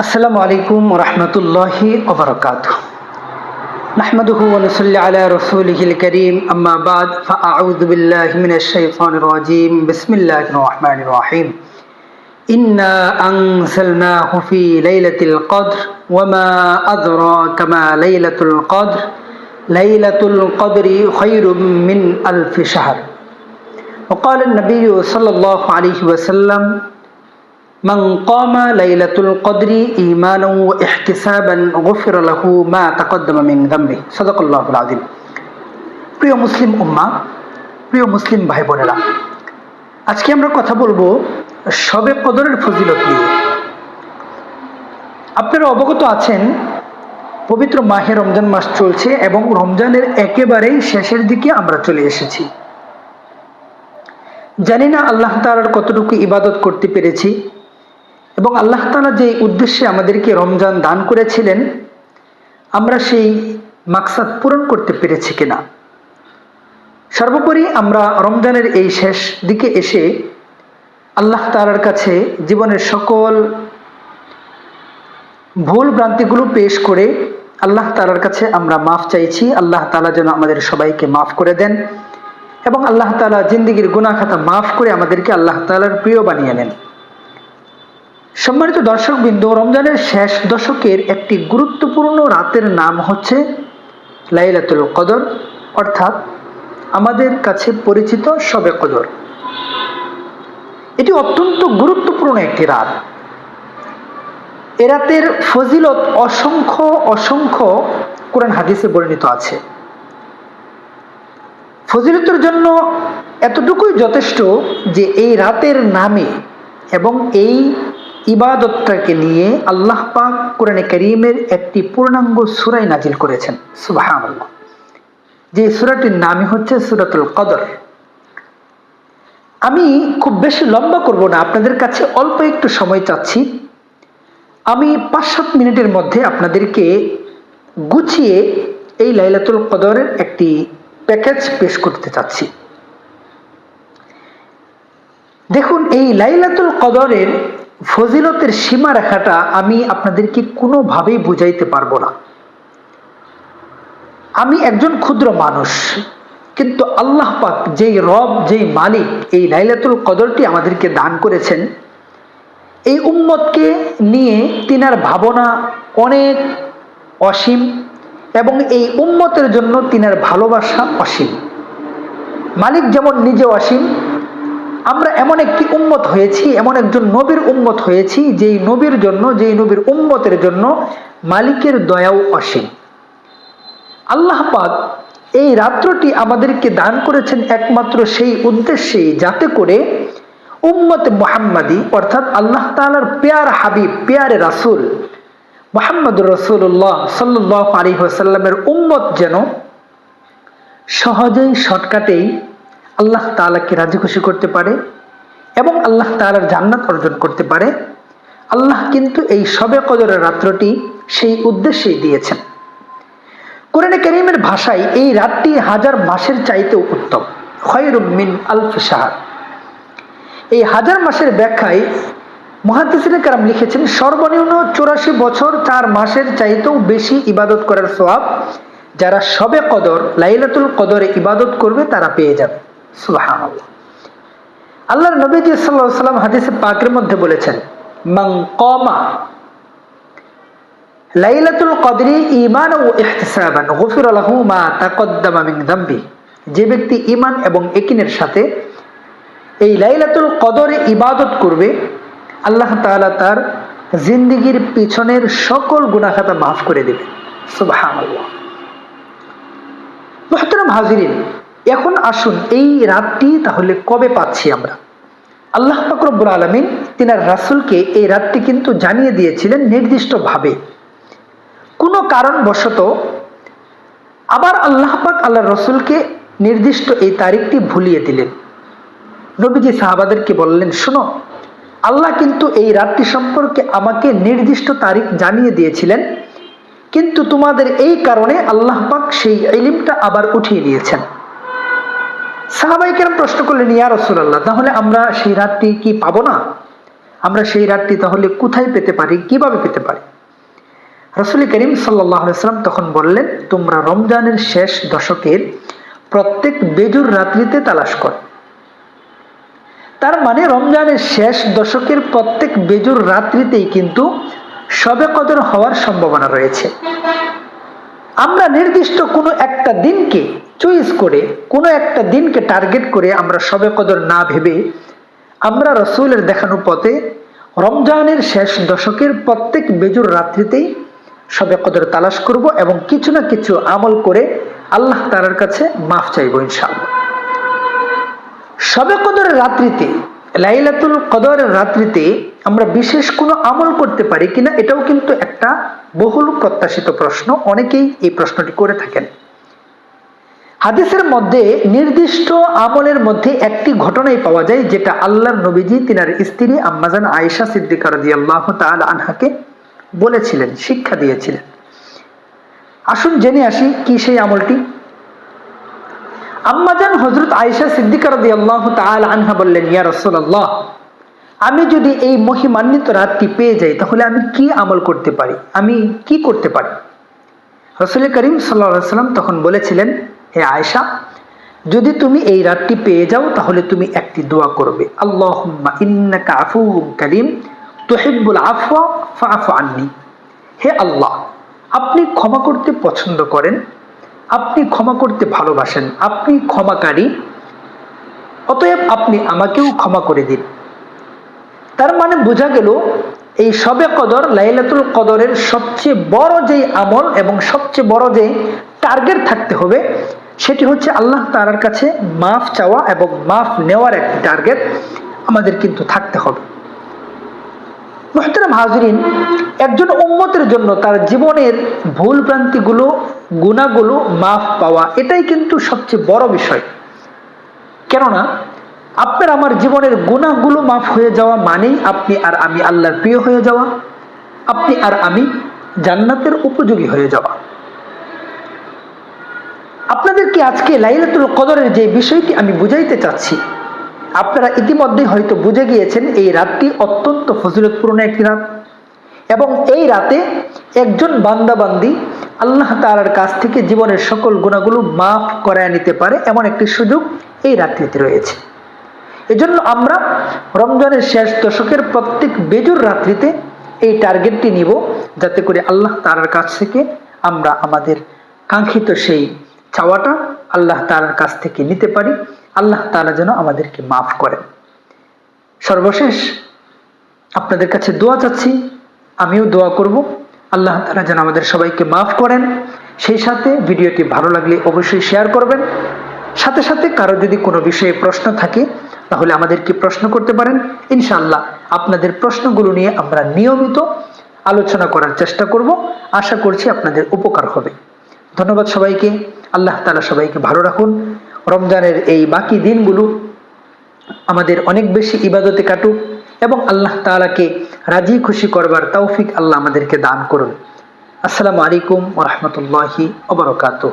السلام عليكم ورحمة الله وبركاته نحمده ونصلي على رسوله الكريم أما بعد فأعوذ بالله من الشيطان الرجيم بسم الله الرحمن الرحيم إنا أنزلناه في ليلة القدر وما أدراك ما ليلة القدر ليلة القدر خير من ألف شهر وقال النبي صلى الله عليه وسلم من قام ليلة القدر إيمانا واحتسابا غفر له ما تقدم من ذنبه صدق الله العظيم প্রিয় মুসলিম উম্মা প্রিয় মুসলিম ভাই বোনেরা আজকে আমরা কথা বলবো সবে কদরের ফজিলত নিয়ে আপনারা অবগত আছেন পবিত্র মাহে রমজান মাস চলছে এবং রমজানের একেবারেই শেষের দিকে আমরা চলে এসেছি জানি না আল্লাহ তালার কতটুকু ইবাদত করতে পেরেছি এবং আল্লাহ তালা যে উদ্দেশ্যে আমাদেরকে রমজান দান করেছিলেন, আমরা সেই মাকসাদ পূরণ করতে পেরেছি কিনা? সর্বোপরি আমরা রমজানের এই শেষ দিকে এসে আল্লাহ তালার কাছে জীবনের সকল ভুল ভ্রান্তিগুলো পেশ করে আল্লাহ তালার কাছে আমরা মাফ চাইছি। আল্লাহ তালা যেন আমাদের সবাইকে মাফ করে দেন এবং আল্লাহ তালা জিন্দিগির গুনা খাতা মাফ করে আমাদেরকে আল্লাহ তালার প্রিয় বানিয়ে নেন। সম্মানিত দর্শক বিন্দু রমজানের শেষ দশকের একটি গুরুত্বপূর্ণ রাতের নাম হচ্ছে লাইলাতুল কদর, অর্থাৎ আমাদের কাছে পরিচিত সবে কদর। এটি অত্যন্ত গুরুত্বপূর্ণ একটি রাত। এ রাতের ফজিলত অসংখ্য অসংখ্য কোরআন হাদিসে বর্ণিত আছে। ফজিলতের জন্য এতটুকুই যথেষ্ট যে এই রাতের নামে এবং এই ইবাদতটাকে নিয়ে আল্লাহ পাক কোরআনে করিমের একটি পূর্ণাঙ্গ সুরাই নাজিল করেছেন। সুবাহ যে সুরাটির নামই হচ্ছে সুরাতুল কদর। আমি খুব বেশি লম্বা করব না, আপনাদের কাছে অল্প একটু সময় চাচ্ছি। আমি পাঁচ সাত মিনিটের মধ্যে আপনাদেরকে গুছিয়ে এই লাইলাতুল কদরের একটি প্যাকেজ পেশ করতে চাচ্ছি। দেখুন, এই লাইলাতুল কদরের ফজিলতের সীমা রেখাটা আমি আপনাদেরকে কোনোভাবেই বুঝাইতে পারব না। আমি একজন ক্ষুদ্র মানুষ, কিন্তু আল্লাহ পাক যেই রব, যেই মালিক এই লাইলাতুল কদরটি আমাদেরকে দান করেছেন, এই উম্মতকে নিয়ে তিনার ভাবনা অনেক অসীম এবং এই উম্মতের জন্য তিনার ভালোবাসা অসীম। মালিক যেমন নিজে অসীম আমরা এমন একটি উম্মত হয়েছি, এমন একজন নবীর উম্মত হয়েছি, যেই নবীর জন্য, যেই নবীর উম্মতের জন্য মালিকের দয়াও অসীম। আল্লাহ পাক এই রাত্রটি আমাদেরকে দান করেছেন একমাত্র সেই উদ্দেশ্যে যাতে করে উম্মত মোহাম্মদী, অর্থাৎ আল্লাহ তালার পেয়ার হাবিব, পেয়ারে রাসুল মোহাম্মদ রসুল্লাহ সাল্লাহ আলী সাল্লামের উম্মত যেন সহজেই, শর্টকাটেই আল্লাহ তালাকে রাজি খুশি করতে পারে এবং আল্লাহ তালার জান্নাত অর্জন করতে পারে। আল্লাহ কিন্তু এই সবে কদরের রাত্রটি সেই উদ্দেশ্যেই দিয়েছেন। কোরআনে করিমের ভাষায় এই রাতটি হাজার মাসের চাইতেও উত্তম। খয়রুমিন আলফ সাহার এই হাজার মাসের ব্যাখ্যায় মহাদিসিনে কারাম লিখেছেন, সর্বনিম্ন চৌরাশি বছর চার মাসের চাইতেও বেশি ইবাদত করার সব যারা সবে কদর, লাইলাতুল কদরে ইবাদত করবে তারা পেয়ে যাবে। সুবাহান আল্লাহ নবীজি সাল্লাম হাদিসে পাকের মধ্যে বলেছেন মং কমা লাইলাতুল কদরি ইমান ও গফির মা তাকদ্দামা যামবি যে ব্যক্তি ইমান এবং একিনের সাথে এই লাইলাতুল কদরে ইবাদত করবে, আল্লাহ তাআলা তার জিন্দিগির পিছনের সকল গুনাখাতা মাফ করে দেবে মুহতারাম হাজিরিন এখন আসুন এই রাতটি তাহলে কবে পাচ্ছি আমরা? আল্লাহ ফাকরবুল আলমিন তিনার রাসুলকে এই রাতটি কিন্তু জানিয়ে দিয়েছিলেন নির্দিষ্টভাবে। কোনো কারণবশত আবার আল্লাহ পাক আল্লাহ রসুলকে নির্দিষ্ট এই তারিখটি ভুলিয়ে দিলেন। নবীজি সাহাবাদেরকে বললেন, শোনো, আল্লাহ কিন্তু এই রাতটি সম্পর্কে আমাকে নির্দিষ্ট তারিখ জানিয়ে দিয়েছিলেন, কিন্তু তোমাদের এই কারণে আল্লাহ পাক সেই ইলিমটা আবার উঠিয়ে দিয়েছেন। সাহাবাই কেন প্রশ্ন করলেন, ইয়া রসুল্লাহ তাহলে আমরা সেই রাতটি কি পাবো না? আমরা সেই রাতটি তাহলে কোথায় পেতে পারি? কীভাবে পেতে পারি? রসুল করিম সাল্লাম তখন বললেন, তোমরা রমজানের শেষ দশকের প্রত্যেক বেজুর রাত্রিতে তালাশ কর। তার মানে রমজানের শেষ দশকের প্রত্যেক বেজুর রাত্রিতেই কিন্তু সবে কদর হওয়ার সম্ভাবনা রয়েছে। আমরা নির্দিষ্ট কোনো একটা দিনকে চয়েস করে, কোনো একটা দিনকে টার্গেট করে আমরা সবে কদর না ভেবে আমরা রসুলের দেখানো পথে রমজানের শেষ দশকের প্রত্যেক বেজুর রাত্রিতেই সবে কদর তালাশ করব এবং কিছু না কিছু আমল করে আল্লাহ তালার কাছে মাফ চাইব ইনশাআল্লাহ। সবে কদরের রাত্রিতে লাইলাতুল কদরের রাত্রিতে আমরা বিশেষ কোনো আমল করতে পারি কিনা এটাও কিন্তু একটা বহুল প্রত্যাশিত প্রশ্ন। অনেকেই এই প্রশ্নটি করে থাকেন। হাদিসের মধ্যে নির্দিষ্ট আমলের মধ্যে একটি ঘটনাই পাওয়া যায়, যেটা আল্লাহর নবীজি তিনার স্ত্রী আম্মাজান আয়েশা সিদ্দিকার দিয়ে তাল আনহাকে বলেছিলেন, শিক্ষা দিয়েছিলেন। আসুন জেনে আসি কি সেই আমলটি। আম্মাজান হজরত আয়েশা সিদ্দিকার আল্লাহ তাল আনহা বললেন, ইয়া রসোল্লাহ আমি যদি এই মহিমান্বিত রাতটি পেয়ে যাই, তাহলে আমি কি আমল করতে পারি? আমি কি করতে পারি? রসুল করিম সাল্লা সাল্লাম তখন বলেছিলেন, হে আয়সা যদি তুমি এই রাতটি পেয়ে যাও, তাহলে তুমি একটি দোয়া করবে। আল্লাহ আফু করিম, তোহেব্বুল আফওয়া ফাফ আননি। হে আল্লাহ, আপনি ক্ষমা করতে পছন্দ করেন আপনি ক্ষমা করতে ভালোবাসেন, আপনি ক্ষমাকারী, অতএব আপনি আমাকেও ক্ষমা করে দিন। তার মানে বোঝা গেল, এই সবে কদর, লাইলাতুল কদরের সবচেয়ে বড় যে আমল এবং সবচেয়ে বড় যে টার্গেট থাকতে হবে, সেটি হচ্ছে আল্লাহ তালার কাছে মাফ চাওয়া এবং মাফ নেওয়ার একটি টার্গেট আমাদের কিন্তু থাকতে হবে। মোহতারাম হাজরিন একজন উম্মতের জন্য তার জীবনের ভুল ভ্রান্তিগুলো গুণাগুলো মাফ পাওয়া, এটাই কিন্তু সবচেয়ে বড় বিষয়। কেননা, আপনার আমার জীবনের গুণাগুলো মাফ হয়ে যাওয়া মানেই আপনি আর আমি আল্লাহর প্রিয় হয়ে যাওয়া, আপনি আর আমি জান্নাতের উপযোগী হয়ে যাওয়া। আপনাদেরকে আজকে লাইলাতুল কদরের যে বিষয়টি আমি বুঝাইতে চাচ্ছি আপনারা ইতিমধ্যে হয়তো বুঝে গিয়েছেন, এই রাতটি অত্যন্ত ফজিলতপূর্ণ একটি রাত। এবং এই রাতে একজন বান্দাবান্দি আল্লাহ তালার কাছ থেকে জীবনের সকল গুণাগুলো মাফ করায় নিতে পারে এমন একটি সুযোগ এই রাত্রিতে রয়েছে। এজন্য আমরা রমজানের শেষ দশকের প্রত্যেক বেজুর রাত্রিতে এই টার্গেটটি নিব, যাতে করে আল্লাহ তালার কাছ থেকে আমরা আমাদের কাঙ্ক্ষিত সেই চাওয়াটা আল্লাহ তালার কাছ থেকে নিতে পারি। আল্লাহ তালা যেন আমাদেরকে মাফ করেন। সর্বশেষ আপনাদের কাছে দোয়া চাচ্ছি, আমিও দোয়া করব। আল্লাহ তালা যেন আমাদের সবাইকে মাফ করেন। সেই সাথে ভিডিওটি ভালো লাগলে অবশ্যই শেয়ার করবেন। সাথে সাথে কারও যদি কোনো বিষয়ে প্রশ্ন থাকে, তাহলে আমাদেরকে প্রশ্ন করতে পারেন। ইনশাআল্লাহ আপনাদের প্রশ্নগুলো নিয়ে আমরা নিয়মিত আলোচনা করার চেষ্টা করব। আশা করছি আপনাদের উপকার হবে। ধন্যবাদ সবাইকে। আল্লাহ তালা সবাইকে ভালো রাখুন। রমজানের এই বাকি দিনগুলো আমাদের অনেক বেশি ইবাদতে কাটুক এবং আল্লাহ তালাকে রাজি খুশি করবার তৌফিক আল্লাহ আমাদেরকে দান করুন। আসসালামু আলাইকুম ওরহমতুল্লাহি ওবরকাতুহ